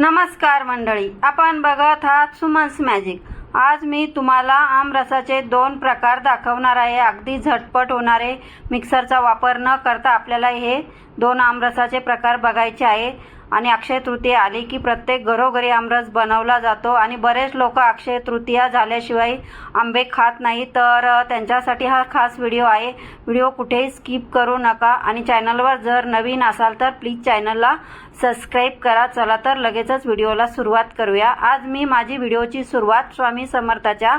नमस्कार मंडळी आपण बघत आहात सुमन्स मॅजिक आज मी तुम्हाला आमरसाचे दोन प्रकार दाखवणार आहे. अगदी झटपट होणारे मिक्सरचा वापर न करता आपल्याला हे दोन आमरसाचे प्रकार बघायचे आहे. आणि अक्षय तृतीया आली की प्रत्येक घरोघरी आमरस बनवला जातो आणि बरेच लोक अक्षय तृतीया झाल्याशिवाय आंबे खात नाही. तर त्यांच्यासाठी हा खास व्हिडिओ आहे. व्हिडिओ कुठेही स्किप करू नका. आणि चॅनलवर जर नवीन असाल तर प्लीज चॅनलला सबस्क्राईब करा. चला तर लगेचच व्हिडिओला सुरुवात करूया. आज मी माझी व्हिडिओची सुरुवात स्वामी समर्थाच्या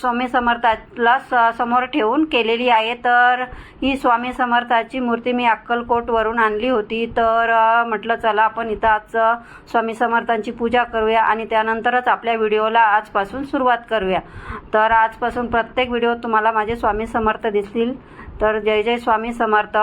स्वामी समर्थाला स- समोर ठेवून केलेली आहे. तर ही स्वामी समर्थाची मूर्ती मी अक्कलकोटवरून आणली होती. तर म्हटलं चला आपण इथं आज स्वामी समर्थांची पूजा करूया आणि त्यानंतरच आपल्या व्हिडिओला आजपासून सुरुवात करूया. तर आजपासून प्रत्येक व्हिडिओ तुम्हाला माझे स्वामी समर्थ दिसतील. तर जय जय स्वामी समर्थ.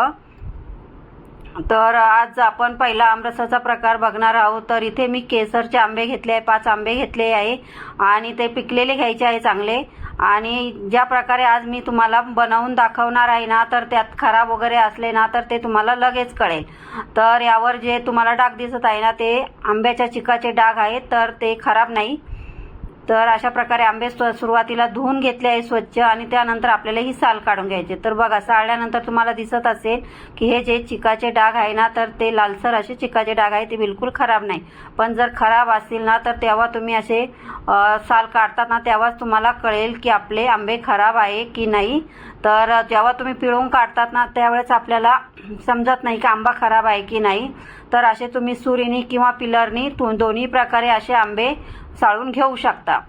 तर आज आपण पहिला आमरसाचा प्रकार बघणार आहोत. तर इथे मी केसरचे आंबे घेतले आहे पाच आंबे घेतले आहे आणि ते पिकलेले घ्यायचे आहे चांगले. आणि ज्या प्रकारे आज मी तुम्हाला बनवून दाखवणार आहे ना तर त्यात खराब वगैरे असले ना तर ते तुम्हाला लगेच कळेल. तर यावर जे तुम्हाला डाग दिसत आहे ना ते आंब्याच्या चिकाचे डाग आहेत तर ते खराब नाही. तर अशा प्रकारे आंबे स्व- सुरुवातीला धुवून घेतले आहे स्वच्छ आणि त्यानंतर आपल्याला ही साल काढून घ्यायची. तर बघा साळल्यानंतर तुम्हाला दिसत असेल की हे जे चिकाचे डाग आहे ना तर ते लालसर असे चिकाचे डाग आहे ते बिलकुल खराब नाही. पण जर खराब असतील ना तर तेव्हा तुम्ही असे साल काढतात ना तेव्हाच तुम्हाला कळेल की आपले आंबे खराब आहे की नाही. तर जेव्हा तुम्ही पिळून काढतात ना त्यावेळेस आपल्याला समजत नाही की आंबा खराब आहे की नाही. तर असे तुम्ही सुरीनी किंवा पिलरनी दोन्ही प्रकारे असे आंबे साळून घेऊ शकता.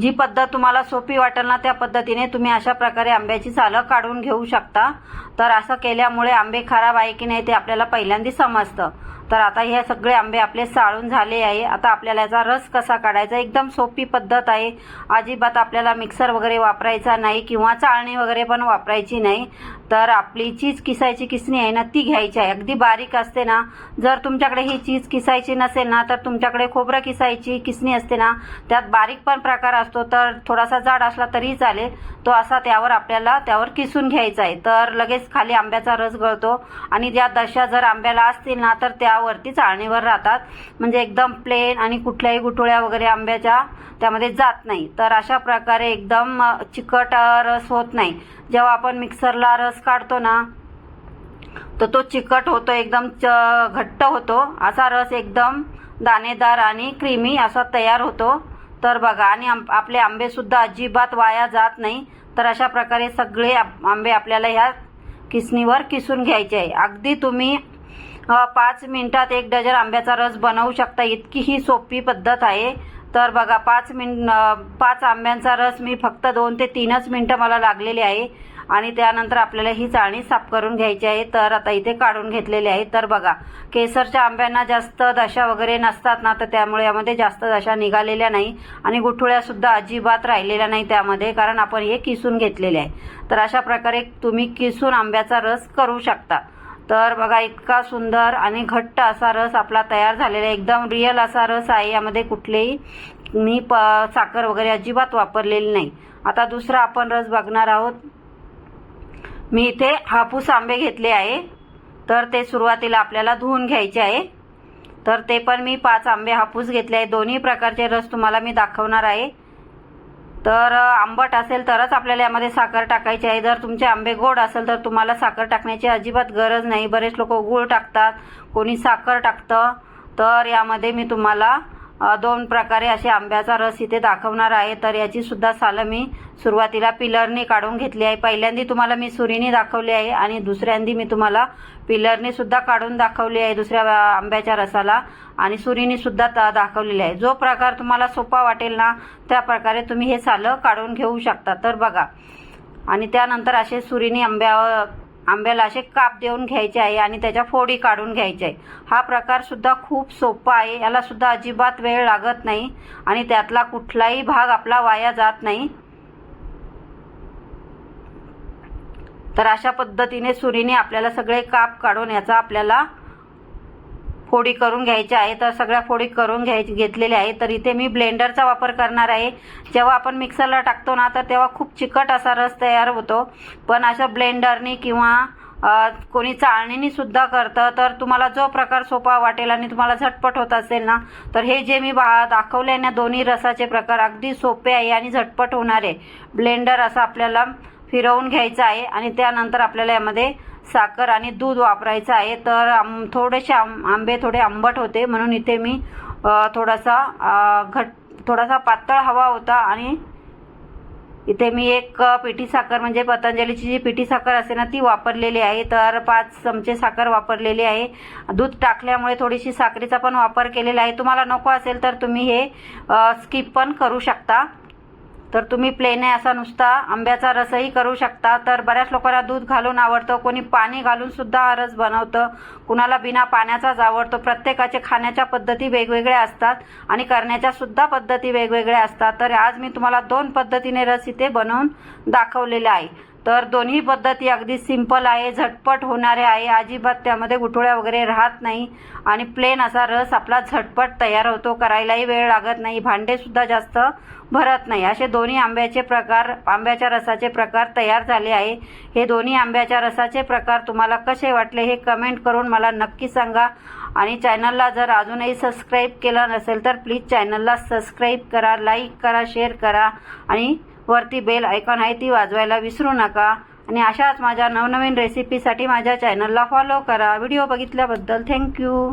जी पद्धत तुम्हाला सोपी वाटेल ना त्या पद्धतीने तुम्ही अशा प्रकारे आंब्याची सालं काढून घेऊ शकता. तर असं केल्यामुळे आंबे खराब आहे की नाही ते आपल्याला पहिल्यांदा समजतं. तर आता हे सगळे आंबे आपले साळून झाले आहे. आता आपल्याला याचा रस कसा काढायचा? एकदम सोपी पद्धत आहे. अजिबात आपल्याला मिक्सर वगैरे वापरायचा नाही किंवा चाळणी वगैरे पण वापरायची नाही. तर आपली चीज किसायची किसणी आहे ना ती घ्यायची आहे. अगदी बारीक असते ना. जर तुमच्याकडे ही चीज किसायची नसेल ना तर तुमच्याकडे खोबरं किसायची किसणी असते ना त्यात बारीक पण प्रकार असतो. तर थोडासा जाड असला तरी चालेल. तो असा त्यावर आपल्याला त्यावर किसून घ्यायचा आहे. तर लगेच खाली आंब्याचा रस गळतो. आणि ज्या दशा जर आंब्याला असतील ना तर त्या त्यावरती चाळणीवर राहतात. म्हणजे एकदम प्लेन आणि कुठल्याही गुठोळ्या वगैरे आंब्याच्या त्यामध्ये जात नाही. तर अशा प्रकारे एकदम चिकट रस होत नाही. जेव्हा आपण मिक्सरला रस काढतो ना तर तो चिकट होतो एकदम च घट्ट होतो. असा रस एकदम दाणेदार आणि क्रीमी असा तयार होतो. तर बघा आणि आपले आंबेसुद्धा अजिबात वाया जात नाही. तर अशा प्रकारे सगळे आंबे आपल्याला ह्या किसणीवर किसून घ्यायचे आहे. अगदी तुम्ही पाच मिनिटात एक डझन आंब्याचा रस बनवू शकता. इतकी ही सोपी पद्धत आहे. तर बघा पाच मिन पाच आंब्यांचा रस मी फक्त दोन ते तीनच मिनटं मला लागलेली आहे. आणि त्यानंतर आपल्याला ही चाळणी साफ करून घ्यायची आहे. तर आता इथे काढून घेतलेली आहे. तर बघा केसरच्या आंब्यांना जास्त दशा वगैरे नसतात ना तर त्यामुळे यामध्ये जास्त दशा निघालेल्या नाही. आणि गुठुळ्यासुद्धा अजिबात राहिलेल्या नाही त्यामध्ये कारण आपण हे किसून घेतलेले आहे. तर अशा प्रकारे तुम्ही किसून आंब्याचा रस करू शकता. तर बघा इतका सुंदर आणि घट्ट असा रस आपला तयार झालेला आहे. एकदम रिअल असा रस आहे. यामध्ये कुठलेही मी प साखर वगैरे अजिबात वापरलेली नाही. आता दुसरा आपण रस बघणार आहोत. मी इथे हापूस आंबे घेतले आहे. तर ते सुरुवातीला आपल्याला धुवून घ्यायचे आहे. तर ते पण मी पाच आंबे हापूस घेतले आहे. दोन्ही प्रकारचे रस तुम्हाला मी दाखवणार आहे. तर आंबट असेल तरच आपल्याला यामध्ये साखर टाकायची आहे. जर तुमचे आंबे गोड असेल तर तुम्हाला साखर टाकण्याची अजिबात गरज नाही. बरेच लोक गूळ टाकतात कोणी साखर टाकतं. तर यामध्ये मी तुम्हाला दोन प्रकारे असे आंब्याचा रस इथे दाखवणार आहे. तर याची सुद्धा सालं मी सुरुवातीला पिलरने काढून घेतली आहे. पहिल्यांदी तुम्हाला मी सुरीने दाखवली आहे आणि दुसऱ्यांदी मी तुम्हाला पिलरने सुद्धा काढून दाखवली आहे दुसऱ्या आंब्याच्या रसाला. आणि सुरीने सुद्धा दाखवलेली आहे. जो प्रकार तुम्हाला सोपा वाटेल ना त्या प्रकारे तुम्ही हे सालं काढून घेऊ शकता. तर बघा. आणि त्यानंतर असे सुरीने आंब्या आंब्याला असे काप देऊन घ्यायचे आहे आणि त्याच्या फोडी काढून घ्यायच्या आहे. हा प्रकार सुद्धा खूप सोपा आहे. याला सुद्धा अजिबात वेळ लागत नाही आणि त्यातला कुठलाही भाग आपला वाया जात नाही. तर अशा पद्धतीने सुरीने आपल्याला सगळे काप काढून याचा आपल्याला फोडी करून घ्यायच्या आहे तर सगळ्या फोडी करून घ्याय घेतलेल्या आहे तर इथे मी ब्लेंडरचा वापर करणार आहे. जेव्हा आपण मिक्सरला टाकतो ना तर तेव्हा खूप चिकट असा रस तयार होतो. पण अशा ब्लेंडरनी किंवा कोणी चाळणीनी सुद्धा करतं तर तुम्हाला जो प्रकार सोपा वाटेल आणि तुम्हाला झटपट होत असेल ना तर हे जे मी बा दाखवले ना दोन्ही रसाचे प्रकार अगदी सोपे आहे आणि झटपट होणारे ब्लेंडर असं आपल्याला फिरवून घ्यायचं आहे आणि त्यानंतर आपल्याला यामध्ये साखर आणि दूध वापरायचं आहे. तर आम थोडेसे आम आंबे थोडे आंबट होते. म्हणून इथे मी थोडासा घट थोडासा पातळ हवा होता आणि इथे मी एक पिठी साखर म्हणजे पतंजलीची जी पिठी साखर असते ना ती वापरलेली आहे. तर पाच चमचे साखर वापरलेली आहे. दूध टाकल्यामुळे थोडीशी साखरेचा पण वापर केलेला आहे. तुम्हाला नको असेल तर तुम्ही हे स्किप पण करू शकता. तर तुम्ही प्लेन आहे असा नुसता आंब्याचा रसही करू शकता. तर बऱ्याच लोकांना दूध घालून आवडतं कोणी पाणी घालून सुद्धा हा रस बनवतं. कुणाला बिना पाण्याचाच आवडतो. प्रत्येकाचे खाण्याच्या पद्धती वेगवेगळ्या असतात आणि करण्याच्या सुद्धा पद्धती वेगवेगळ्या असतात. तर आज मी तुम्हाला दोन पद्धतीने रस इथे बनवून दाखवलेले आहे. तर दोन्ही पद्धती अगदी सिंपल आहे झटपट होणारे आहे. अजिबात त्यामध्ये गुठोळ्या वगैरे राहत नाही आणि प्लेन असा रस आपला झटपट तयार होतो. करायलाही वेळ लागत नाही. भांडेसुद्धा जास्त भरत नाही. असे दोन्ही आंब्याचे प्रकार आंब्याच्या रसाचे प्रकार तयार झाले आहे. हे दोन्ही आंब्याच्या रसाचे प्रकार तुम्हाला कसे वाटले हे कमेंट करून मला नक्की सांगा. आणि चॅनलला जर अजूनही सबस्क्राईब केलं नसेल तर प्लीज चॅनलला सबस्क्राईब करा लाईक करा शेअर करा आणि वरती बेल आयकॉन आहे ती वाजवायला विसरू नका. आणि अशाच माझ्या नवनवीन रेसिपीसाठी माझ्या चॅनलला फॉलो करा. Video बघितल्याबद्दल thank you